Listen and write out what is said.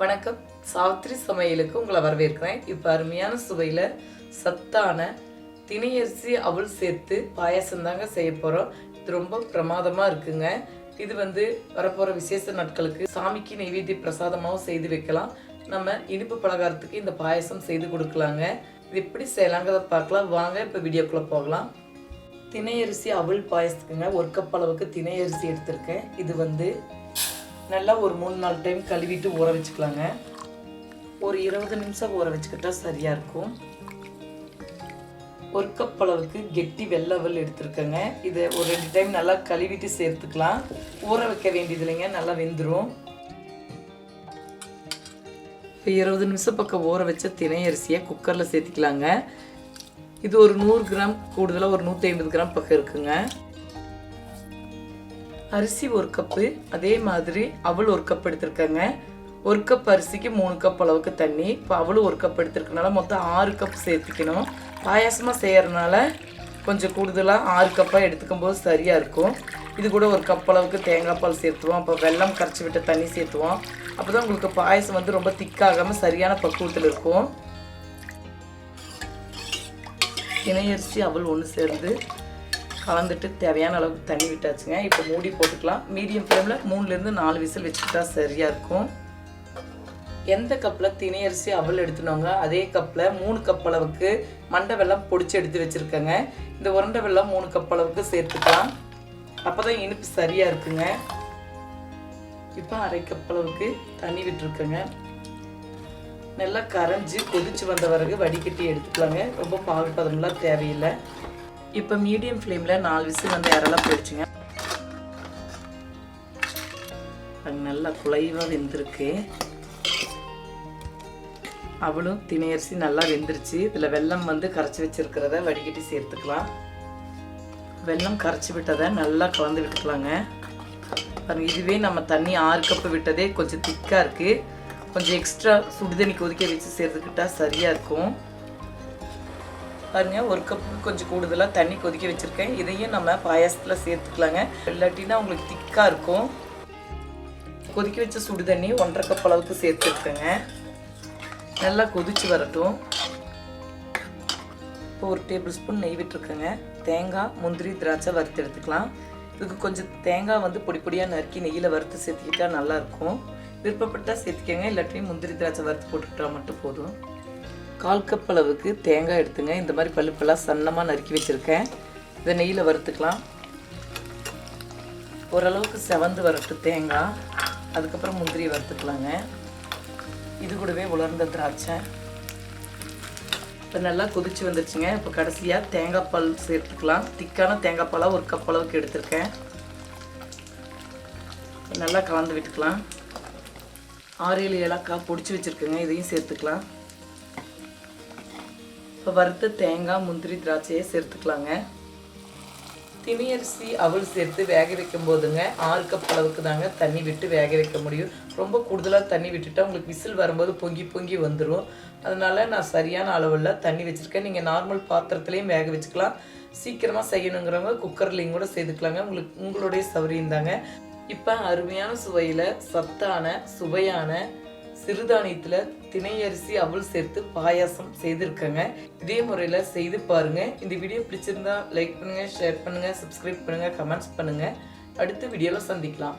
வணக்கம். சாவித்திரி சமையலுக்கு உங்களை வரவேற்கிறேன். இப்போ அருமையான சுவையில் சத்தான திணையரிசி அவள் சேர்த்து பாயாசம் தாங்க செய்ய போகிறோம் இது ரொம்ப பிரமாதமாக இருக்குங்க. இது வந்து வரப்போகிற விசேஷ நாட்களுக்கு சாமிக்கு நெய்வேத்திய பிரசாதமாகவும் செய்து வைக்கலாம். நம்ம இனிப்பு பலகாரத்துக்கு இந்த பாயாசம் செய்து கொடுக்கலாங்க. இது எப்படி செய்யலாங்கிறத பார்க்கலாம். வாங்க இப்போ வீடியோக்குள்ளே போகலாம். திணையரிசி அவள் பாயசத்துக்குங்க ஒரு கப் அளவுக்கு திணையரிசி எடுத்திருக்கேன். இது வந்து நல்லா ஒரு மூணு நாலு டைம் கழுவிட்டு ஊற வச்சுக்கலாங்க. ஒரு இருபது நிமிஷம் ஊற வச்சுக்கிட்டா சரியாக இருக்கும். ஒரு கப் அளவுக்கு கெட்டி வெள்ளவல் எடுத்துருக்கேங்க. இதை ஒரு ரெண்டு டைம் நல்லா கழுவிட்டு சேர்த்துக்கலாம். ஊற வைக்க வேண்டியது இல்லைங்க நல்லா வெந்துடும் இப்போ இருபது நிமிஷம் பக்கம் ஊற வச்ச தினை அரிசியை குக்கரில் சேர்த்துக்கலாங்க. இது ஒரு நூறு கிராம் கூடுதலாக ஒரு நூற்றி ஐம்பது கிராம் பக்கம் இருக்குங்க. அரிசி ஒரு கப்பு அதே மாதிரி அவள் ஒரு கப் எடுத்திருக்கேங்க. ஒரு கப் அரிசிக்கு மூணு கப் அளவுக்கு தண்ணி. இப்போ அவளும் ஒரு கப் எடுத்திருக்கனால மொத்தம் ஆறு கப் சேர்த்துக்கணும். பாயாசமாக செய்கிறனால கொஞ்சம் கூடுதலாக ஆறு கப்பாக எடுத்துக்கும் போது சரியாக இருக்கும். இது கூட ஒரு கப் அளவுக்கு தேங்காய் பால் சேர்த்துவோம். அப்போ வெல்லம் கரைச்சி விட்ட தண்ணி சேர்த்துவோம். அப்போ தான் உங்களுக்கு பாயசம் வந்து ரொம்ப திக்காகாமல் சரியான பக்குவத்தில் இருக்கும். இணையரிசி அவள் ஒன்று சேர்ந்து கலந்துட்டு தேவையான அளவுக்கு தண்ணி விட்டாச்சுங்க. இப்போ மூடி போட்டுக்கலாம். மீடியம் ஃப்ளேமில் மூணுலேருந்து நாலு விசில் வச்சுக்கிட்டா சரியாக இருக்கும். எந்த கப்பில் திணையரிசி அவல் எடுத்துனோங்க அதே கப்பில் மூணு கப் அளவுக்கு மண்டை வெள்ளம் பொடிச்சு எடுத்து வச்சுருக்கேங்க. இந்த உருண்டை வெள்ளம் மூணு கப் அளவுக்கு சேர்த்துக்கலாம். அப்போ தான் இனிப்பு சரியாக இருக்குங்க. இப்போ அரை கப் அளவுக்கு தண்ணி விட்டுருக்கேங்க. நல்லா கரைஞ்சி கொதிச்சு வந்த பிறகு வடிகட்டி எடுத்துக்கலாங்க. ரொம்ப பால் பதம்லாம் தேவையில்லை. இப்போ மீடியம் ஃப்ளேமில் நாலு விசில் வந்து இறலாம் போயிடுச்சுங்க. அது நல்லா குலைவாக வெந்திருக்கு. அவளும் திணையரிசி நல்லா வெந்துருச்சு. இதில் வெல்லம் வந்து கரைச்சி வச்சுருக்கிறத வடிகட்டி சேர்த்துக்கலாம். வெல்லம் கரைச்சி விட்டதை நல்லா கலந்து விட்டுக்கலாங்க. பாருங்க இதுவே நம்ம தண்ணி ஆறு கப்பு விட்டதே கொஞ்சம் திக்காக இருக்குது கொஞ்சம் எக்ஸ்ட்ரா சுடுதண்ணி கொதிக்க வச்சு சேர்த்துக்கிட்டா சரியாக இருக்கும். பாருங்கள் ஒரு கப்பு கொஞ்சம் கூடுதலாக தண்ணி கொதிக்க வச்சுருக்கேன். இதையும் நம்ம பாயாசத்தில் சேர்த்துக்கலாங்க. இல்லாட்டினா உங்களுக்கு திக்காக இருக்கும். கொதிக்க வச்ச சுடு தண்ணி ஒன்றரை கப் அளவுக்கு சேர்த்துருக்கேங்க நல்லா கொதிச்சு வரட்டும். இப்போ ஒரு டேபிள் ஸ்பூன் நெய் விட்டுருக்கேங்க. தேங்காய் முந்திரி திராட்சை வறுத்து எடுத்துக்கலாம். இதுக்கு கொஞ்சம் தேங்காய் வந்து பொடி பொடியாக நறுக்கி நெய்யில் வறுத்து சேர்த்துக்கிட்டா நல்லாயிருக்கும் விருப்பப்பட்டால் சேர்த்துக்கங்க. இல்லாட்டி முந்திரி திராட்சை வறுத்து போட்டுக்கிட்டா மட்டும் போதும். கால் கப் அளவுக்கு தேங்காய் எடுத்துங்க. இந்த மாதிரி பழுப்பெல்லாம் சன்னமாக நறுக்கி வச்சுருக்கேன். இதை நெய்யில் வறுத்துக்கலாம். ஓரளவுக்கு செவந்து வரட்டு தேங்காய். அதுக்கப்புறம் முந்திரி வறுத்துக்கலாங்க. இது கூடவே உலர்ந்த திராட்சை. இப்போ நல்லா கொதிச்சு வந்துருச்சுங்க. இப்போ கடைசியாக தேங்காய் பால் சேர்த்துக்கலாம். திக்கான தேங்காய் பாலாக ஒரு கப் அளவுக்கு எடுத்திருக்கேன். நல்லா கலந்து விட்டுக்கலாம். ஆறு ஏழு ஏலக்காய் பொடிச்சு வச்சுருக்கேங்க. இதையும் சேர்த்துக்கலாம். இப்போ வறுத்த தேங்காய் முந்திரி திராட்சையை சேர்த்துக்கலாங்க. திணியரிசி அவள் சேர்த்து வேக வைக்கும் போதுங்க. ஆறு கப் அளவுக்கு தாங்க தண்ணி விட்டு வேக வைக்க முடியும். ரொம்ப கூடுதலாக தண்ணி விட்டுட்டா உங்களுக்கு விசில் வரும்போது பொங்கி பொங்கி வந்துடும் அதனால் நான் சரியான அளவில் தண்ணி வச்சுருக்கேன். நீங்கள் நார்மல் பாத்திரத்துலேயும் வேக வச்சுக்கலாம். சீக்கிரமாக செய்யணுங்கிறவங்க குக்கர்லேயும் கூட செய்துக்கலாங்க உங்களுக்கு உங்களுடைய சௌரியம் தாங்க இப்போ அருமையான சுவையில் சத்தான சுவையான சிறுதானியத்தில் திணையரிசி அவல் சேர்த்து பாயாசம் செய்திருக்கேங்க. இதே முறையில் செய்து பாருங்கள் இந்த வீடியோ பிடிச்சிருந்தா லைக் பண்ணுங்கள் ஷேர் பண்ணுங்கள் சப்ஸ்கிரைப் பண்ணுங்கள் கமெண்ட்ஸ் பண்ணுங்கள் அடுத்த வீடியோவில் சந்திக்கலாம்.